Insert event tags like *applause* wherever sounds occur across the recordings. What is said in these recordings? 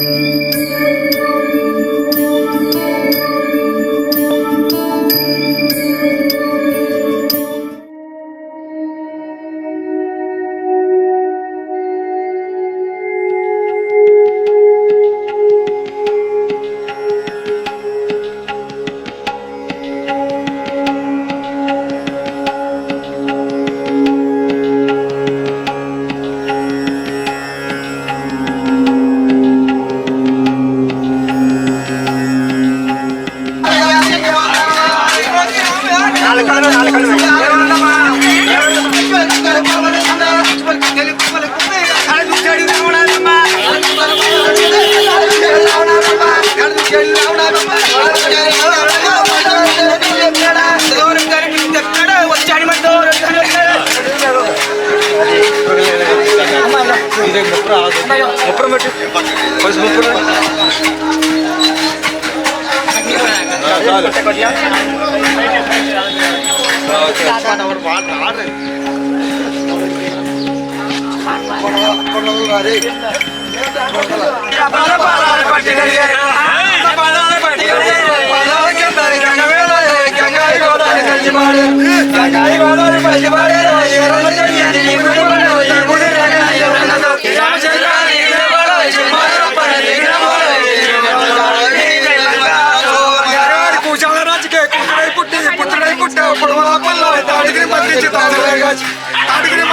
Música పూజాల పుట్టుడై పుట్టావు పొడవల పల్ల తాడిగిరి మద్రించి తాగలేగా తాడిగిరి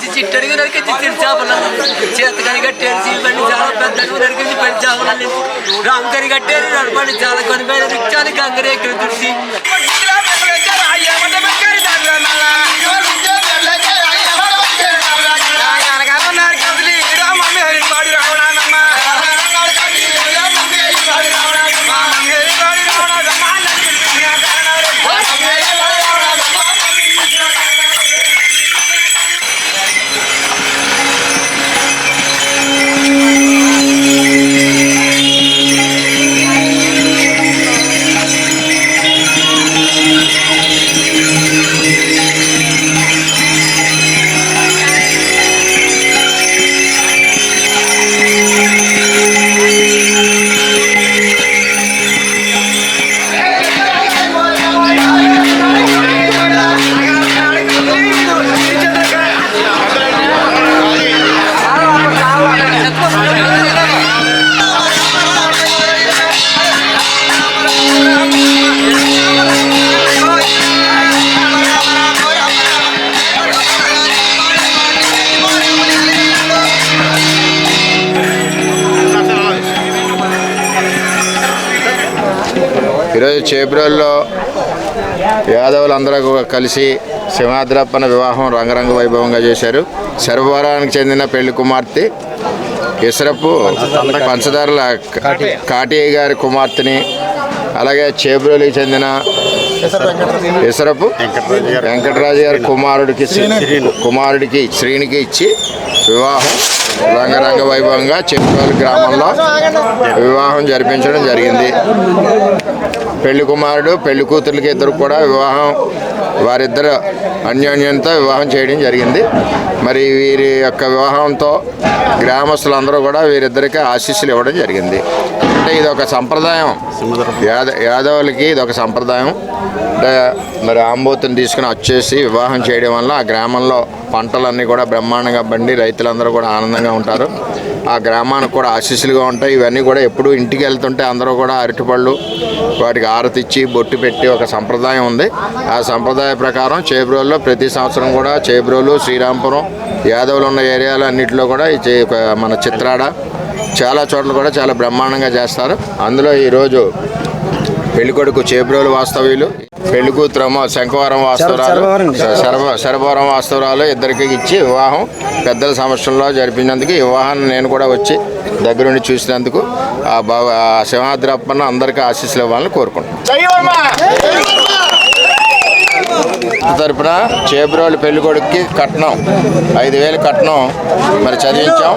వలపలకి ఏగిచ్చి చిట్టడికి నరికించి తిరిగి చేపలు చేతకని కట్టేరు సీపండి చాలా పెద్దగా నరికించి పని చేపలు రామకని కట్టేరు నడపండి చాలా కొని పైన రిక్షాలు గంగరే ఎక్కడ తుడిచి ఈరోజు యాదవులందరూ కలిసి సింహాద్రప్పన వివాహం రంగరంగ వైభవంగా చేశారు. సర్వవరానికి చెందిన పెళ్ళి కుమార్తె ఇసరపు పంచదారుల కాటియ్య గారి కుమార్తెని అలాగే చేబ్రోలికి చెందిన ఇసరపు వెంకటరాజు గారి కుమారుడికి కుమారుడికి శ్రీనికి ఇచ్చి వివాహం రంగరంగ వైభవంగా చేబ్రోలు గ్రామంలో వివాహం జరిపించడం జరిగింది. పెళ్ళి కుమారుడు పెళ్ళి కూతురికి ఇద్దరు కూడా వివాహం వారిద్దరు అన్యోన్యంతో వివాహం చేయడం జరిగింది. మరి వీరి యొక్క వివాహంతో గ్రామస్తులందరూ కూడా వీరిద్దరికి ఆశీస్సులు ఇవ్వడం జరిగింది. అంటే ఇది ఒక సంప్రదాయం. యాద యాదవులకి ఇది ఒక సంప్రదాయం. అంటే మరి ఆంబోతుని తీసుకుని వచ్చేసి వివాహం చేయడం వల్ల ఆ గ్రామంలో పంటలన్నీ కూడా బ్రహ్మాండంగా బండి రైతులందరూ కూడా ఆనందంగా ఉంటారు. ఆ గ్రామానికి కూడా ఆశీస్సులుగా ఉంటాయి. ఇవన్నీ కూడా ఎప్పుడు ఇంటికి వెళ్తుంటే అందరూ కూడా అరటిపళ్ళు వాటికి ఆరతిచ్చి బొట్టు పెట్టి ఒక సంప్రదాయం ఉంది. ఆ సంప్రదాయ ప్రకారం చేబ్రోల్లో ప్రతి సంవత్సరం కూడా చేబ్రోలు శ్రీరాంపురం యాదవులు ఉన్న ఏరియాలు అన్నింటిలో కూడా ఈ చే- మన చిత్రాడ చాలా చోట్ల కూడా చాలా బ్రహ్మాండంగా చేస్తారు. అందులో ఈరోజు పెళ్ళికొడుకు చేబ్రోలు వాస్తవ్యులు పెళ్ళి కూతురమ్మ శంఖవరం వాస్తవరాలు శరభ శరభవరం వాస్తవరాలు ఇద్దరికి ఇచ్చి వివాహం పెద్దల సమక్షంలో జరిపినందుకు ఈ వివాహాన్ని నేను కూడా వచ్చి దగ్గరుండి చూసినందుకు ఆ బాబా ఆ సింహాద్రప్పన్న అందరికీ ఆశీస్సులు ఇవ్వాలని కోరుకుంటున్నాను. తరపున చేబ్రోలు పెళ్ళి కొడుక్కి కట్నం ఐదు వేలు కట్నం మరి చదివించాం.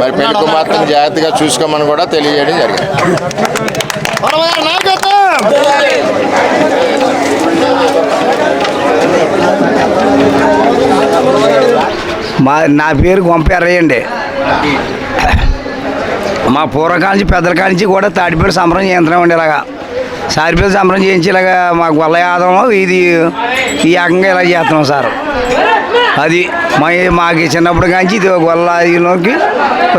మరి పెళ్ళి కుమార్తెను జాగ్రత్తగా చూసుకోమని కూడా తెలియజేయడం జరిగింది. మా నా పేరు గొంపెర్రయ్య అండి మా పూర్వకాల నుంచి పెద్దల కాడి నుంచి కూడా తాడిపేట సంబరం చేస్తున్నామండి ఇలాగా. సారిపేట సంబరం చేయించి ఇలాగా మాకు వల్ల యాదవము ఇది ఈ ఏకంగా ఇలా చేస్తున్నాం సార్. అది మా మాకు చిన్నప్పుడు కాంచి ఇది గొల్ల ఇదిలోకి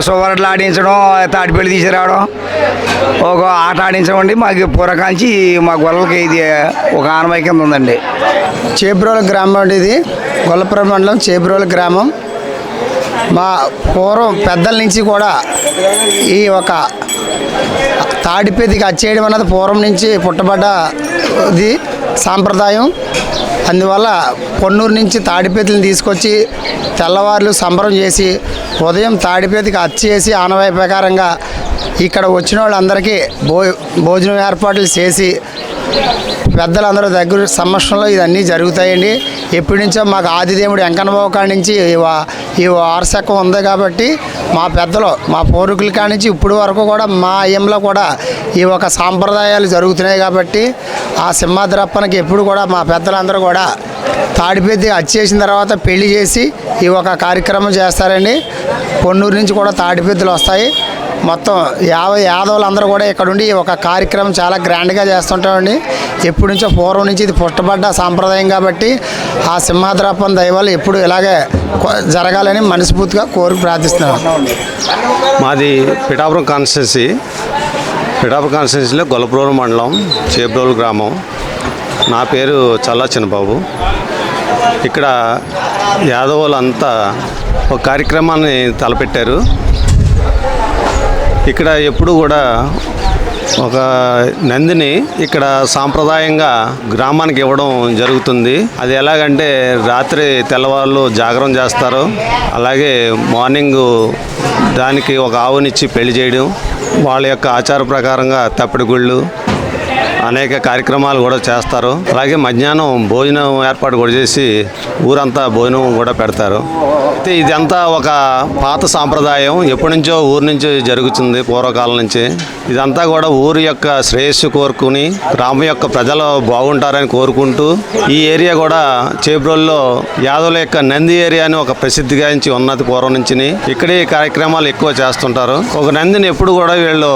సువరట్లు ఆడించడం తాటిపల్లి తీసుకురావడం ఒక ఆట ఆడించడం అండి. మాకు పూర్వకాంచి మా గొల్లకి ఇది ఒక ఆనవాయి కింద ఉందండి. చేబ్రోల గ్రామం అండి ఇది. గొల్లపురం మండలం చేబ్రోల గ్రామం. మా పూర్వం పెద్దల నుంచి కూడా ఈ ఒక తాడిపేదికి అచ్చేయడం అన్నది పూర్వం నుంచి పుట్టబడ్డ ఇది సాంప్రదాయం. అందువల్ల పొన్నూరు నుంచి తాడిపేతులను తీసుకొచ్చి తెల్లవారులు సంబరం చేసి ఉదయం తాడిపేతికి అచ్చేసి ఆనవాయి ప్రకారంగా ఇక్కడ వచ్చిన వాళ్ళందరికీ భో భోజనం ఏర్పాట్లు చేసి పెద్దలందరూ దగ్గర సమక్షంలో ఇవన్నీ జరుగుతాయండి. ఎప్పటి నుంచో మాకు ఆదిదేవుడు వెంకన్నబాబు కాడి నుంచి ఈ వారసత్వం ఉంది కాబట్టి మా పెద్దలు మా పూర్వీకుల కాడి నుంచి ఇప్పుడు వరకు కూడా మా అయ్యంలో కూడా ఈ ఒక సాంప్రదాయాలు జరుగుతున్నాయి కాబట్టి ఆ సింహాద్రప్పనకి ఎప్పుడు కూడా మా పెద్దలందరూ కూడా తాడిపెద్ది వచ్చేసిన తర్వాత పెళ్ళి చేసి ఈ ఒక కార్యక్రమం చేస్తారండి పొన్నూరు నుంచి కూడా తాడిపెద్దులు వస్తాయి. మొత్తం యాభై యాదవులందరూ కూడా ఇక్కడ ఉండి ఈ ఒక కార్యక్రమం చాలా గ్రాండ్గా చేస్తుంటామండి. ఎప్పటి నుంచో పూర్వం నుంచి ఇది పుట్టబడ్డ సాంప్రదాయం కాబట్టి ఆ సింహాద్రాపం దైవాలు ఎప్పుడు ఇలాగే జరగాలని మనస్ఫూర్తిగా కోరి ప్రార్థిస్తున్నాను. మాది పిఠాపురం కాన్స్టిట్యున్సీ. పిఠాపురం కాన్స్టిట్యూన్సీలో గొల్లపురం మండలం చేబ్రోలు గ్రామం. నా పేరు చల్లా చిన్నబాబు ఇక్కడ యాదవులంతా ఒక కార్యక్రమాన్ని తలపెట్టారు. ఇక్కడ ఎప్పుడు కూడా ఒక నందిని ఇక్కడ సాంప్రదాయంగా గ్రామానికి ఇవ్వడం జరుగుతుంది. అది ఎలాగంటే రాత్రి తెల్లవాళ్ళు జాగరం చేస్తారు. అలాగే మార్నింగ్ దానికి ఒక ఆవునిచ్చి పెళ్ళి చేయడం. వాళ్ళ యొక్క ఆచార ప్రకారంగా తప్పిడి గుళ్ళు అనేక కార్యక్రమాలు కూడా చేస్తారు. అలాగే మధ్యాహ్నం భోజనం ఏర్పాటు కూడా చేసి ఊరంతా భోజనం కూడా పెడతారు. అయితే ఇదంతా ఒక పాత సాంప్రదాయం. ఎప్పటి నుంచో ఊరు నుంచి జరుగుతుంది పూర్వకాలం నుంచి. ఇదంతా కూడా ఊరి యొక్క శ్రేయస్సు కోరుకుని గ్రామం యొక్క ప్రజలు బాగుంటారని కోరుకుంటూ ఈ ఏరియా కూడా చేబ్రోల్లో యాదవుల యొక్క నంది ఏరియా అని ఒక ప్రసిద్ధిగాంచి ఉన్నది పూర్వం నుంచి ఇక్కడే కార్యక్రమాలు ఎక్కువ చేస్తుంటారు. ఒక నందిని ఎప్పుడు కూడా వీళ్ళు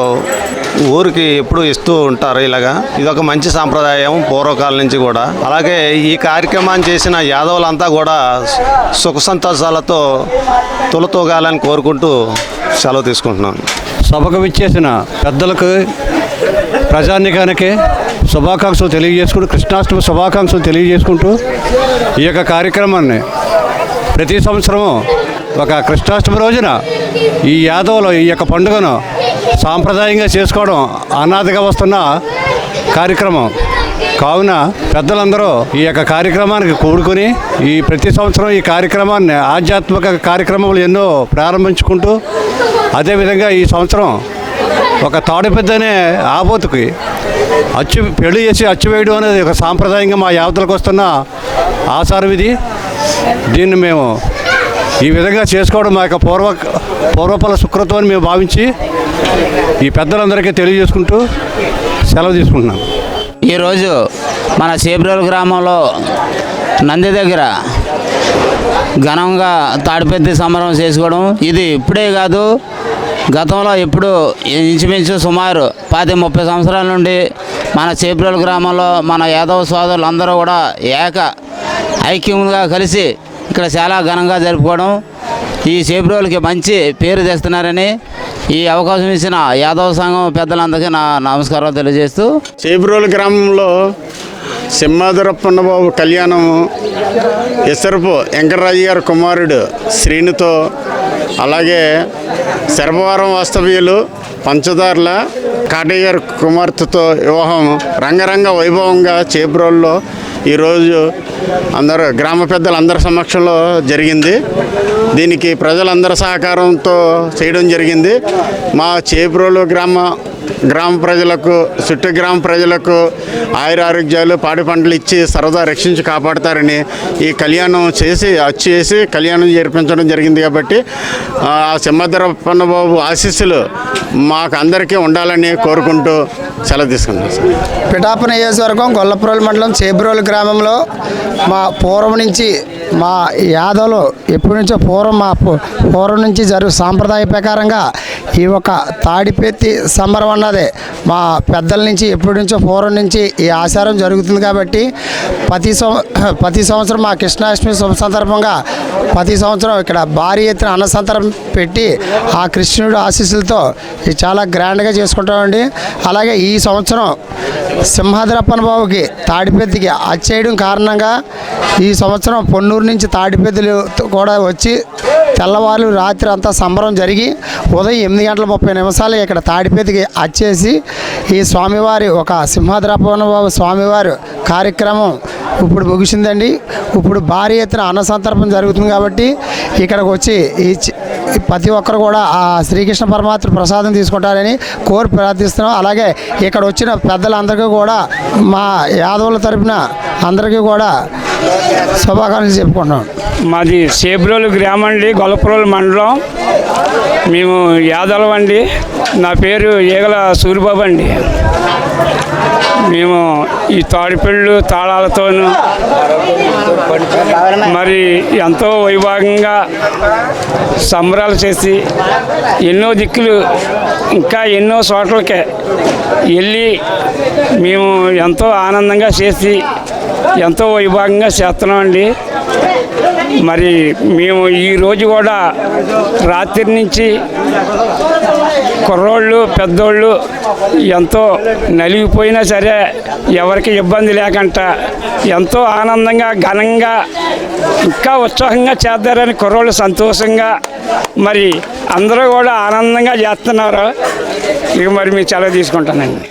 ఊరికి ఎప్పుడు ఇస్తూ ఉంటారు ఇలాగా. ఇది ఒక మంచి సాంప్రదాయం పూర్వకాలం నుంచి కూడా. అలాగే ఈ కార్యక్రమాన్ని చేసిన యాదవులంతా కూడా సుఖ సంతోషాలతో తులతూగాలని కోరుకుంటూ సెలవు తీసుకుంటున్నాను. సభకు విచ్చేసిన పెద్దలకు ప్రజానికానికి శుభాకాంక్షలు తెలియజేసుకుంటూ కృష్ణాష్టమి శుభాకాంక్షలు తెలియజేసుకుంటూ ఈ యొక్క కార్యక్రమాన్ని ప్రతి సంవత్సరము ఒక కృష్ణాష్టమి రోజున ఈ యాదవులు ఈ యొక్క పండుగను సాంప్రదాయంగా చేసుకోవడం అనాథగా వస్తున్న కార్యక్రమం. కావున పెద్దలందరూ ఈ యొక్క కార్యక్రమానికి కూడుకొని ఈ ప్రతి సంవత్సరం ఈ కార్యక్రమాన్ని ఆధ్యాత్మిక కార్యక్రమాలు ఎన్నో ప్రారంభించుకుంటూ అదేవిధంగా ఈ సంవత్సరం ఒక తాడు పెద్దనే ఆపోతుకి అచ్చు పెళ్ళి చేసి అచ్చు వేయడం అనేది ఒక సాంప్రదాయంగా మా యావతలకు వస్తున్న ఆచారం ఇది దీన్ని మేము ఈ విధంగా చేసుకోవడం మా యొక్క పూర్వ పూర్వపల సుకృతం అని మేము భావించి ఈ పెద్దలందరికీ తెలియజేసుకుంటూ సెలవు తీసుకుంటున్నాం ఈరోజు మన సేబ్రోల్ గ్రామంలో నంది దగ్గర ఘనంగా తాడిపెద్ది సంబరం చేసుకోవడం ఇది ఇప్పుడే కాదు గతంలో ఎప్పుడు ఇంచుమించు సుమారు పాతి ముప్పై సంవత్సరాల నుండి మన చేబ్రోలు గ్రామంలో మన యాదవ సోదరులు అందరూ కూడా ఏక ఐక్యంగా కలిసి ఇక్కడ చాలా ఘనంగా జరుపుకోవడం ఈ చేబ్రోలకి మంచి పేరు తెస్తున్నారని ఈ అవకాశం ఇచ్చిన యాదవ సంఘం పెద్దలందరికీ నా నమస్కారాలు తెలియజేస్తూ చేబ్రోలు గ్రామంలో సింహాదురప్పన్న బాబు కళ్యాణము ఇసరపు వెంకటరాజు గారి కుమారుడు శ్రీనితో అలాగే శర్భవరం వాస్తవ్యులు పంచదార్ల కాటయ్య గారి కుమార్తెతో వివాహం రంగరంగ వైభవంగా చేబ్రోల్లో ఈరోజు అందరూ గ్రామ పెద్దలందరి సమక్షంలో జరిగింది. దీనికి ప్రజలందరి సహకారంతో చేయడం జరిగింది. మా చేబ్రోలు గ్రామ గ్రామ ప్రజలకు చుట్టూ గ్రామ ప్రజలకు ఆయుర ఆరోగ్యాలు పాడి పంటలు ఇచ్చి సరదా రక్షించి కాపాడతారని ఈ కళ్యాణం చేసి అచ్చు చేసి కళ్యాణం జరిపించడం జరిగింది కాబట్టి ఆ సింహధరప్పన్న బాబు ఆశీస్సులు మాకు అందరికీ ఉండాలని కోరుకుంటూ సెలవు తీసుకున్నాం సార్. పిఠాప నియోజకవర్గం గొల్లపురోలు మండలం చేబ్రోలు గ్రామంలో మా పూర్వం నుంచి మా యాదవులు ఎప్పటి నుంచో పూర్వం మా పూర్వం నుంచి జరుగు సాంప్రదాయ ప్రకారంగా ఈ ఒక తాడిపెత్తి సంబరం అన్నది. మా పెద్దల నుంచి ఎప్పటి నుంచో పూర్వం నుంచి ఈ ఆచారం జరుగుతుంది కాబట్టి ప్రతి సంవ *clears throat* ప్రతి సంవత్సరం మా కృష్ణాష్టమి శుభ సందర్భంగా ప్రతి సంవత్సరం ఇక్కడ భారీ ఎత్తున అన్నసంతరం పెట్టి ఆ కృష్ణుడు ఆశీస్సులతో ఇది చాలా గ్రాండ్గా చేసుకుంటామండి. అలాగే ఈ సంవత్సరం సింహాద్రప్పన బాబుకి తాడిపెద్దికి అచ్చేయడం కారణంగా ఈ సంవత్సరం పొన్నూరు నుంచి తాడిపెద్దులు కూడా వచ్చి తెల్లవారు రాత్రి అంతా సంబరం జరిగి ఉదయం ఎనిమిది గంటల ముప్పై నిమిషాలు ఇక్కడ తాడిపేతికి వచ్చేసి ఈ స్వామివారి ఒక సింహాద్రప్పన బాబు స్వామివారి కార్యక్రమం ఇప్పుడు ముగిసిందండి. ఇప్పుడు భారీ ఎత్తున అన్న సందర్భం జరుగుతుంది కాబట్టి ఇక్కడికి వచ్చి ఈ ప్రతి ఒక్కరు కూడా ఆ శ్రీకృష్ణ పరమాత్మ ప్రసాదం తీసుకుంటారని కోరి ప్రార్థిస్తున్నాం. అలాగే ఇక్కడ వచ్చిన పెద్దలందరికీ కూడా మా యాదవుల తరపున అందరికీ కూడా శుభాకాంక్షలు చెప్పుకుంటున్నాం. మాది సేబ్రోలు గ్రామం అండి గొల్లపురోలు మండలం. మేము యాదవులం అండి. నా పేరు ఈగల సూరిబాబు అండి. మేము ఈ తాడిపిళ్ళు తాళాలతోనూ మరి ఎంతో వైభాగంగా సంబరాలు చేసి ఎన్నో దిక్కులు ఇంకా ఎన్నో చోట్లకే వెళ్ళి మేము ఎంతో ఆనందంగా చేసి ఎంతో వైభాగంగా చేస్తున్నామండి. మరి మేము ఈరోజు కూడా రాత్రి నుంచి కుర్రోళ్ళు పెద్దోళ్ళు ఎంతో నలిగిపోయినా సరే ఎవరికి ఇబ్బంది లేకుండా ఎంతో ఆనందంగా ఘనంగా ఇంకా ఉత్సాహంగా చేద్దారని కుర్రోళ్ళు సంతోషంగా మరి అందరూ కూడా ఆనందంగా చేస్తున్నారు. ఇక మరి మీ సెలవు తీసుకుంటానండి.